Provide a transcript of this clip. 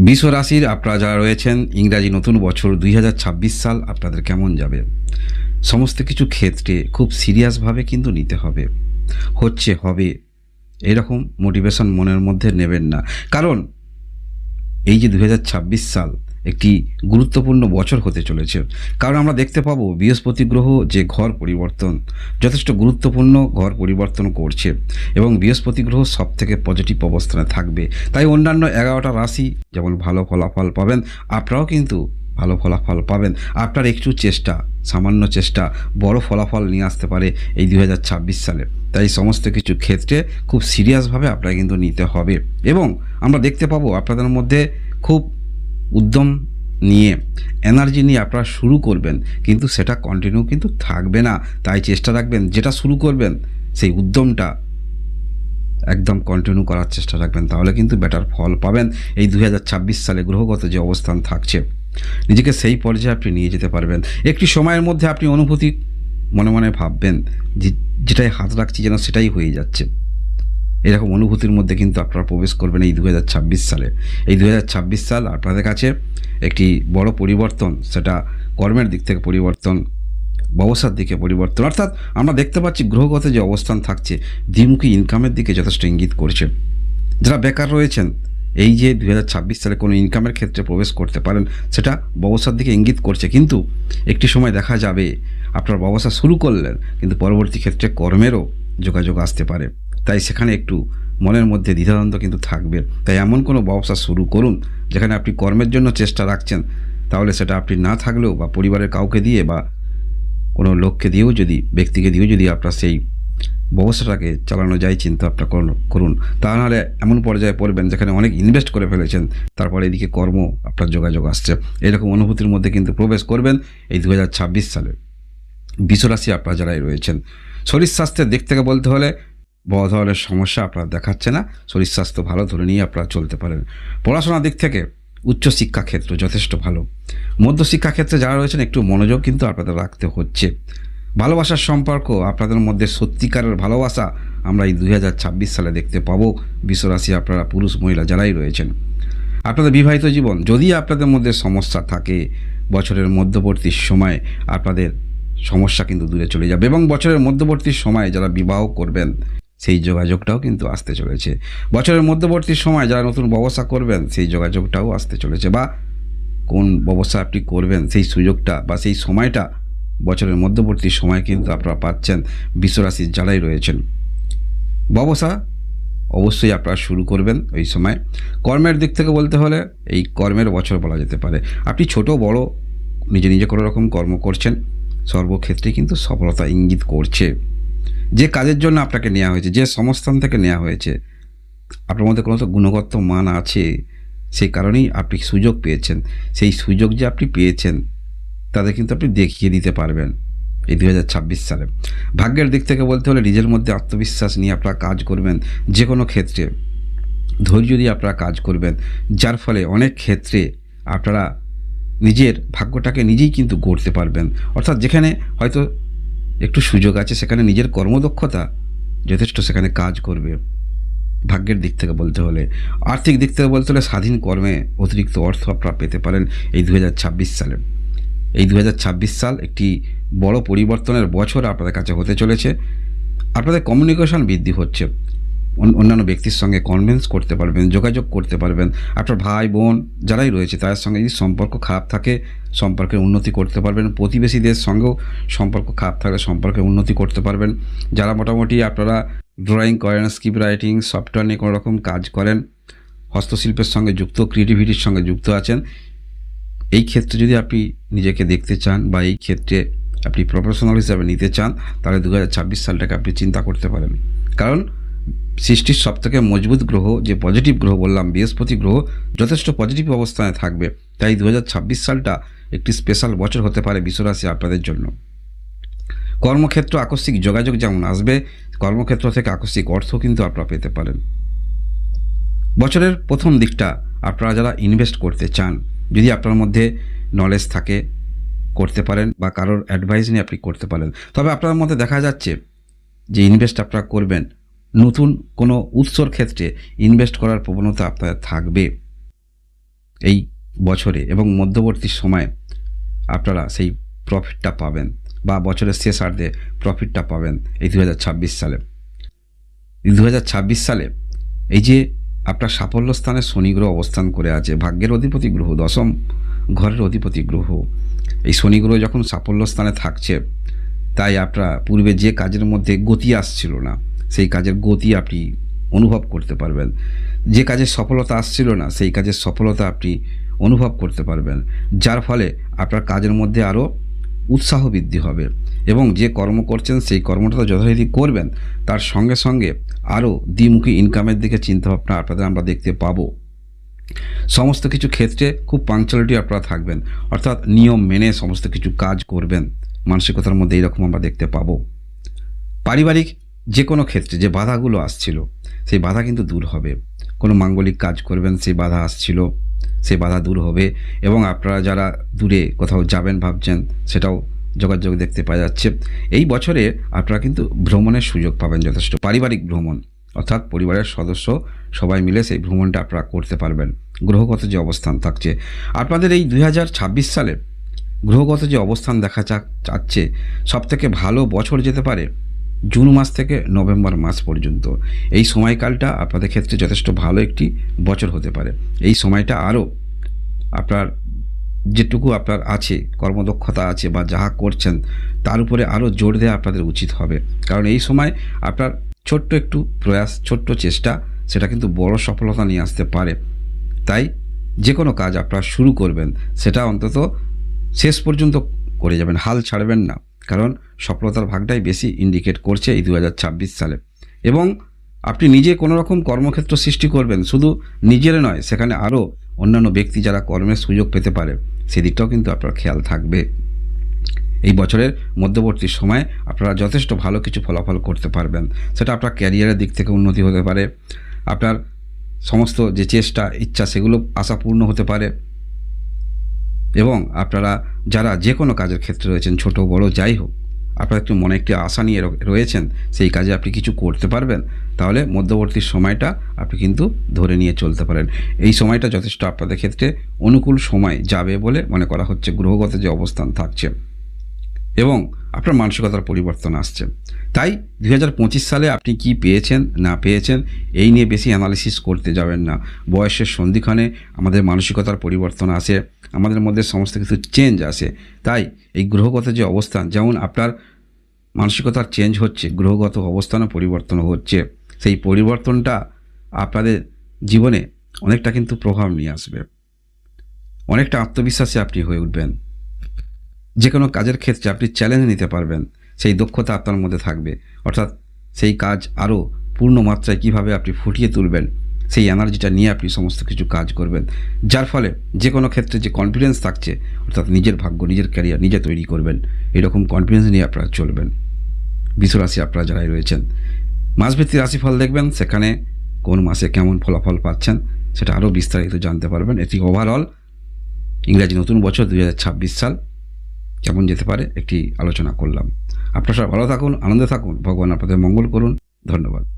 বিশ্ব রাশির আপনারা যারা রয়েছেন, ইংরাজি নতুন বছর দুই হাজার ছাব্বিশ সাল আপনাদের কেমন যাবে? সমস্ত কিছু ক্ষেত্রে খুব সিরিয়াসভাবে কিন্তু নিতে হবে। হচ্ছে, হবে। এরকম মোটিভেশন মনের মধ্যে নেবেন না। কারণ, এই যে দু হাজার ছাব্বিশ সাল একটি গুরুত্বপূর্ণ বছর হতে চলেছে। কারণ আমরা দেখতে পাবো বৃহস্পতি গ্রহ যে ঘর পরিবর্তন, যথেষ্ট গুরুত্বপূর্ণ ঘর পরিবর্তন করছে এবং বৃহস্পতি গ্রহ সব থেকে পজিটিভ অবস্থানে থাকবে। তাই অন্যান্য এগারোটা রাশি যেমন ভালো ফলাফল পাবেন, আপনারাও কিন্তু ভালো ফলাফল পাবেন। আপনার একটু চেষ্টা, সামান্য চেষ্টা, বড় ফলাফল নিয়ে আসতে পারে এই দু হাজার ছাব্বিশ সালে। তাই সমস্ত কিছু ক্ষেত্রে খুব সিরিয়াসভাবে আপনাকে কিন্তু নিতে হবে। এবং আমরা দেখতে পাবো আপনাদের মধ্যে খুব উদ্যম নিয়ে এনার্জি নিয়ে আপনারা শুরু করবেন। কিন্তু সেটা কন্টিনিউ কিন্তু থাকবে না। তাই চেষ্টা রাখবেন, যেটা শুরু করবেন, সেই উদ্যমটা একদম কন্টিনিউ করার চেষ্টা রাখবেন। তাহলে কিন্তু বেটার ফল পাবেন। এই দু হাজার ছাব্বিশ সালে গ্রহগত যে অবস্থান থাকছে, নিজেকে সেই পর্যায়ে আপনি নিয়ে যেতে পারবেন। একটি সময়ের মধ্যে আপনি অনুভূতি মনে মনে ভাববেন, যে, যেটাই হাত রাখছি যেন সেটাই হয়ে যাচ্ছে। এরকম অনুভূতির মধ্যে কিন্তু আপনারা প্রবেশ করবেন এই দু হাজার ছাব্বিশ সালে। এই দু হাজার ছাব্বিশ সাল আপনাদের কাছে একটি বড় পরিবর্তন, সেটা কর্মের দিক থেকে পরিবর্তন, ব্যবসার দিকে পরিবর্তন। অর্থাৎ আমরা দেখতে পাচ্ছি গ্রহগত যে অবস্থান থাকছে দ্বিমুখী ইনকামের দিকে যথেষ্ট ইঙ্গিত করছে। যারা বেকার রয়েছেন, এই যে দু হাজার ছাব্বিশ সালে কোনো ইনকামের ক্ষেত্রে প্রবেশ করতে পারেন, সেটা ব্যবসার দিকে ইঙ্গিত করছে। কিন্তু একটি সময় দেখা যাবে, আপনার ব্যবসা শুরু করলেন, কিন্তু পরবর্তী ক্ষেত্রে কর্মেরও যোগাযোগ আসতে পারে। তাই সেখানে একটু মনের মধ্যে দ্বিধাদ্বন্দ্ব কিন্তু থাকবে। তাই এমন কোনো ব্যবসা শুরু করুন, যেখানে আপনি কর্মের জন্য চেষ্টা রাখছেন। তাহলে সেটা আপনি না থাকলেও বা পরিবারের কাউকে দিয়ে বা কোনো লোককে দিয়েও যদি, ব্যক্তিকে দিয়েও যদি আপনার সেই ব্যবসাটাকে চালানো যায়, চিন্তা আপনার করুন তা নাহলে এমন পর্যায়ে পড়বেন যেখানে অনেক ইনভেস্ট করে ফেলেছেন, তারপরে এদিকে কর্ম, আপনার যোগাযোগ আসছে। এরকম অনুভূতির মধ্যে কিন্তু প্রবেশ করবেন এই দু হাজার ছাব্বিশ সালে। বিশ্বরাশি আপনারা যারাই রয়েছেন, শরীর স্বাস্থ্যের দিক থেকে বলতে হলে বড় ধরনের সমস্যা আপনার দেখাচ্ছে না। শরীর স্বাস্থ্য ভালো ধরে নিয়ে আপনারা চলতে পারেন। পড়াশোনার দিক থেকে উচ্চশিক্ষা ক্ষেত্র যথেষ্ট ভালো। মধ্যশিক্ষা ক্ষেত্রে যারা রয়েছেন, একটু মনোযোগ কিন্তু আপনাদের রাখতে হচ্ছে। ভালোবাসার সম্পর্ক, আপনাদের মধ্যে সত্যিকারের ভালোবাসা আমরা এই দু হাজার ছাব্বিশ সালে দেখতে পাবো। বিশ্বরাশি আপনারা পুরুষ, মহিলা যারাই রয়েছেন। আপনাদের বিবাহিত জীবন, যদি আপনাদের মধ্যে সমস্যা থাকে, বছরের মধ্যবর্তী সময় আপনাদের সমস্যা কিন্তু দূরে চলে যাবে এবং বছরের মধ্যবর্তী সময়ে যারা বিবাহ করবেন সেই যোগাযোগটাও কিন্তু আসতে চলেছে। বছরের মধ্যবর্তী সময় যারা নতুন ব্যবসা করবেন, সেই যোগাযোগটাও আসতে চলেছে বা কোন ব্যবসা আপনি করবেন, সেই সুযোগটা বা সেই সময়টা বছরের মধ্যবর্তী সময় কিন্তু আপনারা পাচ্ছেন। বিশ্বরাশির যারাই রয়েছেন, ব্যবসা অবশ্যই আপনারা শুরু করবেন ওই সময়। কর্মের দিক থেকে বলতে হলে এই কর্মের বছর বলা যেতে পারে। আপনি ছোট, বড়, নিজে নিজে কোনো রকম কর্ম করছেন, সর্বক্ষেত্রে কিন্তু সফলতা ইঙ্গিত করছে। যে কাজের জন্য আপনাকে নেওয়া হয়েছে, যে সংস্থান থেকে নেওয়া হয়েছে, আপনার মধ্যে কোনো তো গুণগত মান আছে, সেই কারণেই আপনি সুযোগ পেয়েছেন। সেই সুযোগ যে আপনি পেয়েছেন, তাদের কিন্তু আপনি দেখিয়ে দিতে পারবেন এই দু হাজার ছাব্বিশ সালে। ভাগ্যের দিক থেকে বলতে হলে নিজের মধ্যে আত্মবিশ্বাস নিয়ে আপনারা কাজ করবেন যে কোনো ক্ষেত্রে। ধৈর্য দিয়ে আপনারা কাজ করবেন, যার ফলে অনেক ক্ষেত্রে আপনারা নিজের ভাগ্যটাকে নিজেই কিন্তু গড়তে পারবেন। অর্থাৎ যেখানে হয়তো একটু সুযোগ আছে, সেখানে নিজের কর্মদক্ষতা যথেষ্ট সেখানে কাজ করবে। ভাগ্যের দিক থেকে বলতে হলে। আর্থিক দিক থেকে বলতে হলে স্বাধীন কর্মে অতিরিক্ত অর্থ আপনারা পেতে পারেন এই দু হাজার ছাব্বিশ সালে। এই দু হাজার ছাব্বিশ সাল একটি বড় পরিবর্তনের বছর আপনাদের কাছে হতে চলেছে। আপনাদের কমিউনিকেশন বৃদ্ধি হচ্ছে। অন্যান্য ব্যক্তির সঙ্গে কনভিন্স করতে পারবেন, যোগাযোগ করতে পারবেন। আপনার ভাই, বোন যারাই রয়েছে, তাদের সঙ্গে যদি সম্পর্ক খারাপ থাকে, সম্পর্কের উন্নতি করতে পারবেন। প্রতিবেশীদের সঙ্গেও সম্পর্ক খারাপ থাকলে সম্পর্কের উন্নতি করতে পারবেন। যারা মোটামুটি আপনারা ড্রয়িং করেন স্ক্রিপ্ট রাইটিং সফটওয়্যার নিয়ে কোনো রকম কাজ করেন, হস্তশিল্পের সঙ্গে যুক্ত ক্রিয়েটিভিটির সঙ্গে যুক্ত আছেন, এই ক্ষেত্রে যদি আপনি নিজেকে দেখতে চান বা এই ক্ষেত্রে আপনি প্রফেশনাল হিসাবে নিতে চান, তাহলে দু হাজার ছাব্বিশ সালটাকে আপনি চিন্তা করতে পারেন। কারণ সৃষ্টির সবথেকে মজবুত গ্রহ, যে পজিটিভ গ্রহ বললাম, বৃহস্পতি গ্রহ, যথেষ্ট পজিটিভ অবস্থানে থাকবে। তাই দু হাজার ছাব্বিশ সালটা একটি স্পেশাল বছর হতে পারে বিশ্বরাশি আপনাদের জন্য। কর্মক্ষেত্র, আকস্মিক যোগাযোগ যেমন আসবে, কর্মক্ষেত্র থেকে আকস্মিক অর্থ কিন্তু আপনারা পেতে পারেন। বছরের প্রথম দিকটা আপনারা যারা ইনভেস্ট করতে চান, যদি আপনার মধ্যে নলেজ থাকে, করতে পারেন বা কারোর অ্যাডভাইস নিয়ে আপনি করতে পারেন। তবে আপনার মধ্যে দেখা যাচ্ছে যে ইনভেস্ট আপনারা করবেন নতুন কোনো উৎসর ক্ষেত্রে ইনভেস্ট করার প্রবণতা আপনার থাকবে এই বছরে এবং মধ্যবর্তী সময়ে আপনারা সেই প্রফিটটা পাবেন বা বছরের শেষার্ধে প্রফিটটা পাবেন এই দু হাজার ছাব্বিশ সালে। এই দু হাজার ছাব্বিশ সালে এই যে আপনার সাফল্য স্থানে শনি গ্রহ অবস্থান করে আছে, ভাগ্যের অধিপতি গ্রহ, দশম ঘরের অধিপতি গ্রহ, এই শনি গ্রহ যখন সাফল্য স্থানে থাকছে, তাই আপনারা পূর্বে যে কাজের মধ্যে গতি আসছিল না সেই কাজের গতি আপনি অনুভব করতে পারবেন। যে কাজের সফলতা আসছিল না, সেই কাজের সফলতা আপনি অনুভব করতে পারবেন। যার ফলে আপনার কাজের মধ্যে আরও উৎসাহ বৃদ্ধি হবে এবং যে কর্ম করছেন, সেই কর্মটা যথারীতি করবেন। তার সঙ্গে সঙ্গে আরও দ্বিমুখী ইনকামের দিকে চিন্তাভাবনা আপনাদের আমরা দেখতে পাবো। সমস্ত কিছু ক্ষেত্রে খুব পাংচুয়ালিটি আপনারা থাকবেন। অর্থাৎ নিয়ম মেনে সমস্ত কিছু কাজ করবেন। মানসিকতার মধ্যে এইরকম আমরা দেখতে পাবো। পারিবারিক যে কোনো ক্ষেত্রে যে বাধাগুলো আসছিল, সেই বাধা কিন্তু দূর হবে। কোনো মাঙ্গলিক কাজ করবেন, সেই বাধা আসছিল, সেই বাধা দূর হবে এবং আপনারা যারা দূরে কোথাও যাবেন ভাবছেন, সেটাও যোগাযোগ দেখতে পাওয়া যাচ্ছে। এই বছরে আপনারা কিন্তু ভ্রমণের সুযোগ পাবেন যথেষ্ট। পারিবারিক ভ্রমণ, অর্থাৎ পরিবারের সদস্য সবাই মিলে সেই ভ্রমণটা আপনারা করতে পারবেন। গ্রহগত যে অবস্থান থাকছে। আপনাদের এই দু হাজার ছাব্বিশ সালে গ্রহগত যে অবস্থান দেখা যাচ্ছে সব থেকে ভালো বছর যেতে পারে জুন মাস থেকে নভেম্বর মাস পর্যন্ত। এই সময়কালটা আপনাদের ক্ষেত্রে যথেষ্ট ভালো একটি বছর হতে পারে। এই সময়টা আরও আপনার যেটুকু আপনার আছে, কর্মদক্ষতা আছে বা যাহা করছেন, তার উপরে আরও জোর দেওয়া আপনাদের উচিত হবে। কারণ এই সময় আপনার ছোট্ট একটু প্রয়াস, ছোট্ট চেষ্টা, সেটা কিন্তু বড় সফলতা নিয়ে আসতে পারে। তাই যে কোনো কাজ আপনারা শুরু করবেন, সেটা অন্তত শেষ পর্যন্ত করে যাবেন, হাল ছাড়বেন না। কারণ সফলতার ভাগটাই বেশি ইন্ডিকেট করছে এই দু হাজার ছাব্বিশ সালে। এবং আপনি নিজে কোনো রকম কর্মক্ষেত্র সৃষ্টি করবেন, শুধু নিজের নয়, সেখানে আরও অন্যান্য ব্যক্তি যারা কর্মের সুযোগ পেতে পারে, সেদিকটাও কিন্তু আপনার খেয়াল থাকবে। এই বছরের মধ্যবর্তী সময় আপনারা যথেষ্ট ভালো কিছু ফলাফল করতে পারবেন। সেটা আপনার ক্যারিয়ারের দিক থেকে উন্নতি হতে পারে, আপনার সমস্ত যে চেষ্টা, ইচ্ছা, সেগুলো আশাপূর্ণ হতে পারে, এবং আপনারা যারা যে কোনো কাজের ক্ষেত্রে রয়েছেন, ছোট, বড়, যাই হোক, আপনার একটু মনে, একটি আশা নিয়ে রয়েছেন, সেই কাজে আপনি কিছু করতে পারবেন, তাহলে মধ্যবর্তী সময়টা আপনি কিন্তু ধরে নিয়ে চলতে পারেন। এই সময়টা যথেষ্ট আপনাদের ক্ষেত্রে অনুকূল সময় যাবে বলে মনে করা হচ্ছে, গ্রহগত যে অবস্থান থাকছে। এবং আপনার মানসিকতার পরিবর্তন আসছে। তাই দু হাজার পঁচিশ সালে আপনি কি পেয়েছেন, না পেয়েছেন, এই নিয়ে বেশি অ্যানালিসিস করতে যাবেন না। বয়সের সন্ধিক্ষণে আমাদের মানসিকতার পরিবর্তন আসে, আমাদের মধ্যে সমস্ত কিছু চেঞ্জ আসে। তাই এই গ্রহগত যে অবস্থান, যেমন আপনার মানসিকতার চেঞ্জ হচ্ছে, গ্রহগত অবস্থানও পরিবর্তন হচ্ছে। সেই পরিবর্তনটা আপনাদের জীবনে অনেকটা কিন্তু প্রভাব নিয়ে আসবে। অনেকটা আত্মবিশ্বাসী আপনি হয়ে উঠবেন। যে কোনো কাজের ক্ষেত্রে আপনি চ্যালেঞ্জ নিতে পারবেন, সেই দক্ষতা আপনার মধ্যে থাকবে। অর্থাৎ সেই কাজ আরও পূর্ণ মাত্রায় কীভাবে আপনি ফুটিয়ে তুলবেন, সেই এনার্জিটা নিয়ে আপনি সমস্ত কিছু কাজ করবেন। যার ফলে যে কোনো ক্ষেত্রে যে কনফিডেন্স থাকছে, অর্থাৎ নিজের ভাগ্য, নিজের ক্যারিয়ার নিজে তৈরি করবেন, এরকম কনফিডেন্স নিয়ে আপনারা চলবেন। বিশ্বরাশি আপনারা যারাই রয়েছেন, মাসভিত্তিক রাশিফল দেখবেন, সেখানে কোন মাসে কেমন ফলাফল পাচ্ছেন, সেটা আরও বিস্তারিত জানতে পারবেন। এটি ওভারঅল ইংরাজি নতুন বছর দুই হাজার ছাব্বিশ সাল। কেমন যেতে পারে, একটি আলোচনা করলাম। আপনারা সবাই ভালো থাকুন, আনন্দে থাকুন ভগবান আপনাদের মঙ্গল করুন। ধন্যবাদ।